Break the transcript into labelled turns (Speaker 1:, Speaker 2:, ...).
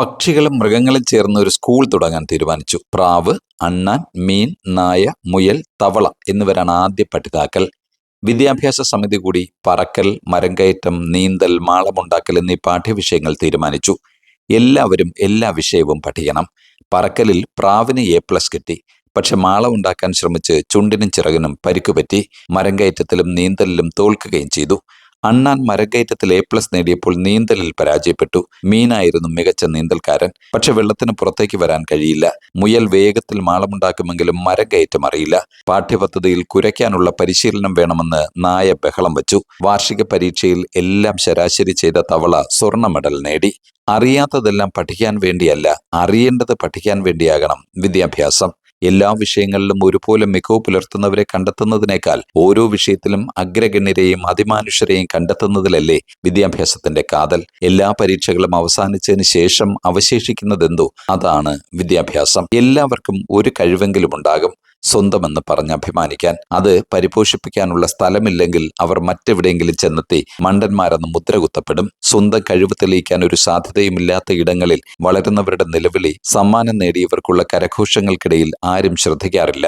Speaker 1: പക്ഷികളും മൃഗങ്ങളും ചേർന്ന് ഒരു സ്കൂൾ തുടങ്ങാൻ തീരുമാനിച്ചു. പ്രാവ് അണ്ണാൻ മീൻ നായ മുയൽ തവള എന്നിവരാണ് ആദ്യ പഠിതാക്കൾ. വിദ്യാഭ്യാസ സമിതി കൂടി പറക്കൽ മരംകയറ്റം നീന്തൽ മാളമുണ്ടാക്കൽ എന്നീ പാഠ്യവിഷയങ്ങൾ തീരുമാനിച്ചു. എല്ലാവരും എല്ലാ വിഷയവും പഠിക്കണം. പറക്കലിൽ പ്രാവിന് എ പ്ലസ് കിട്ടി. പക്ഷെ മാള ഉണ്ടാക്കാൻ ശ്രമിച്ച് ചുണ്ടിനും ചിറകിനും പരിക്കുപറ്റി മരംകയറ്റത്തിലും നീന്തലിലും തോൽക്കുകയും ചെയ്തു. അണ്ണാൻ മരക്കയറ്റത്തിൽ എ പ്ലസ് നേടിയപ്പോൾ നീന്തലിൽ പരാജയപ്പെട്ടു. മീനായിരുന്നു മികച്ച നീന്തൽക്കാരൻ. പക്ഷെ വെള്ളത്തിന് പുറത്തേക്ക് വരാൻ കഴിയില്ല. മുയൽ വേഗത്തിൽ മാളമുണ്ടാക്കുമെങ്കിലും മരക്കയറ്റം അറിയില്ല. പാഠ്യപദ്ധതിയിൽ കുരയ്ക്കാനുള്ള പരിശീലനം വേണമെന്ന് നായ ബഹളം വച്ചു. വാർഷിക പരീക്ഷയിൽ എല്ലാം ശരാശരി ചെയ്ത തവള സ്വർണ മെഡൽ നേടി. അറിയാത്തതെല്ലാം പഠിക്കാൻ വേണ്ടിയല്ല അറിയേണ്ടത് പഠിക്കാൻ വേണ്ടിയാകണം വിദ്യാഭ്യാസം. എല്ലാ വിഷയങ്ങളിലും ഒരുപോലെ മികവ് പുലർത്തുന്നവരെ കണ്ടെത്തുന്നതിനേക്കാൾ ഓരോ വിഷയത്തിലും അഗ്രഗണ്യരെയും അതിമാനുഷരെയും കണ്ടെത്തുന്നതിലല്ലേ വിദ്യാഭ്യാസത്തിന്റെ കാതൽ. എല്ലാ പരീക്ഷകളും അവസാനിച്ചതിന് ശേഷം അവശേഷിക്കുന്നതെന്തോ? അതാണ് വിദ്യാഭ്യാസം. എല്ലാവർക്കും ഒരു കഴിവെങ്കിലും ഉണ്ടാകും. സ്വന്തമെന്ന് പറഞ്ഞ് അഭിമാനിക്കാൻ. അത് പരിപോഷിപ്പിക്കാനുള്ള സ്ഥലമില്ലെങ്കിൽ അവർ മറ്റെവിടെയെങ്കിലും ചെന്നെത്തി മണ്ടന്മാരെന്ന് മുദ്രകുത്തപ്പെടും സ്വന്തം കഴിവ് തെളിയിക്കാൻ ഒരു സാധ്യതയുമില്ലാത്ത ഇടങ്ങളിൽ വളരുന്നവരുടെ നിലവിളി സമ്മാനം നേടിയവർക്കുള്ള കരഘോഷങ്ങൾക്കിടയിൽ ആരും ശ്രദ്ധിക്കാറില്ല.